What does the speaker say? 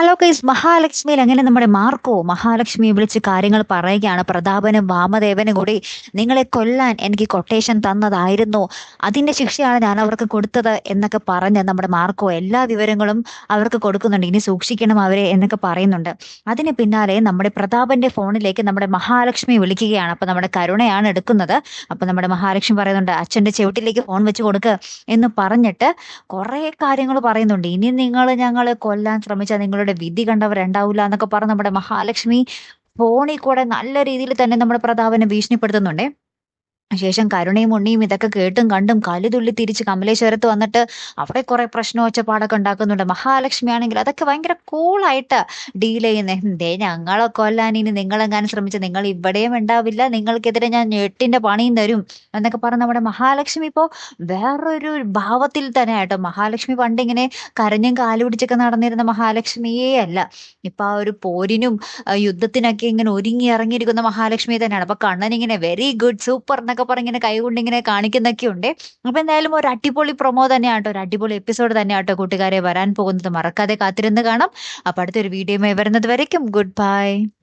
Hello കൈസ് മഹാലക്ഷ്മിയിൽ അങ്ങനെ നമ്മുടെ Marco മഹാലക്ഷ്മിയെ വിളിച്ച് കാര്യങ്ങൾ പറയുകയാണ്. പ്രതാപനും വാമദേവനും കൂടി നിങ്ങളെ കൊല്ലാൻ എനിക്ക് കൊട്ടേഷൻ തന്നതായിരുന്നു. അതിന്റെ ശിക്ഷയാണ് ഞാൻ അവർക്ക് കൊടുത്തത് എന്നൊക്കെ പറഞ്ഞ് നമ്മുടെ മാർക്കോ എല്ലാ വിവരങ്ങളും അവർക്ക് കൊടുക്കുന്നുണ്ട്. ഇനി സൂക്ഷിക്കണം അവരെ എന്നൊക്കെ പറയുന്നുണ്ട്. അതിന് പിന്നാലെ നമ്മുടെ പ്രതാപന്റെ ഫോണിലേക്ക് നമ്മുടെ മഹാലക്ഷ്മി വിളിക്കുകയാണ്. അപ്പൊ നമ്മുടെ കരുണയാണ് എടുക്കുന്നത്. അപ്പൊ നമ്മുടെ മഹാലക്ഷ്മി പറയുന്നുണ്ട് അച്ഛന്റെ ചെവിട്ടിലേക്ക് ഫോൺ വെച്ച് കൊടുക്ക് എന്ന് പറഞ്ഞിട്ട് കുറെ കാര്യങ്ങൾ പറയുന്നുണ്ട്. ഇനി നിങ്ങൾ ഞങ്ങളെ കൊല്ലാൻ ശ്രമിച്ചാൽ നിങ്ങളുടെ വിധി കണ്ടവരുണ്ടാവില്ല എന്നൊക്കെ പറഞ്ഞ് നമ്മുടെ മഹാലക്ഷ്മി ഫോണിൽ കൂടെ നല്ല രീതിയിൽ തന്നെ നമ്മുടെ പ്രതാപനെ ഭീഷണിപ്പെടുത്തുന്നുണ്ടേ. ശേഷം കരുണയും ഉണ്ണിയും ഇതൊക്കെ കേട്ടും കണ്ടും കലുതുള്ളി തിരിച്ച് കമലേശ്വരത്ത് വന്നിട്ട് അവിടെ കുറെ പ്രശ്നം ഒച്ചപ്പാടൊക്കെ ഉണ്ടാക്കുന്നുണ്ട്. മഹാലക്ഷ്മി ആണെങ്കിൽ അതൊക്കെ ഭയങ്കര കൂളായിട്ട് ഡീൽ ചെയ്യുന്നേ. ദേ ഞങ്ങളെ കൊല്ലാൻ ഇനി നിങ്ങളെങ്ങാനും ശ്രമിച്ച് നിങ്ങൾ ഇവിടെയും ഉണ്ടാവില്ല. നിങ്ങൾക്കെതിരെ ഞാൻ ഞെട്ടിന്റെ പണിയും തരും എന്നൊക്കെ പറഞ്ഞ് നമ്മുടെ മഹാലക്ഷ്മി ഇപ്പോ വേറൊരു ഭാവത്തിൽ തന്നെ ആട്ടോ. മഹാലക്ഷ്മി പണ്ടിങ്ങനെ കരഞ്ഞും കാലു പിടിച്ചൊക്കെ നടന്നിരുന്ന മഹാലക്ഷ്മിയേ അല്ല. ഇപ്പൊ ആ ഒരു പോരിനും യുദ്ധത്തിനൊക്കെ ഇങ്ങനെ ഒരുങ്ങി ഇറങ്ങിയിരിക്കുന്ന മഹാലക്ഷ്മി തന്നെയാണ്. അപ്പൊ കണ്ണൻ ഇങ്ങനെ വെരി ഗുഡ് സൂപ്പർ പറഞ്ഞ് ഇങ്ങനെ കൈകൊണ്ട് ഇങ്ങനെ കാണിക്കുന്നൊക്കെ ഉണ്ട് അപ്പൊ എന്തായാലും ഒരു അടിപൊളി പ്രൊമോ തന്നെയാട്ടോ. ഒരു അടിപൊളി എപ്പിസോഡ് തന്നെയാട്ടോ കൂട്ടുകാരെ വരാൻ പോകുന്നത്. മറക്കാതെ കാത്തിരുന്ന് കാണാം. അപ്പൊ അടുത്തൊരു വീഡിയോയുമായി വരുന്നത് വരയ്ക്കും. Good bye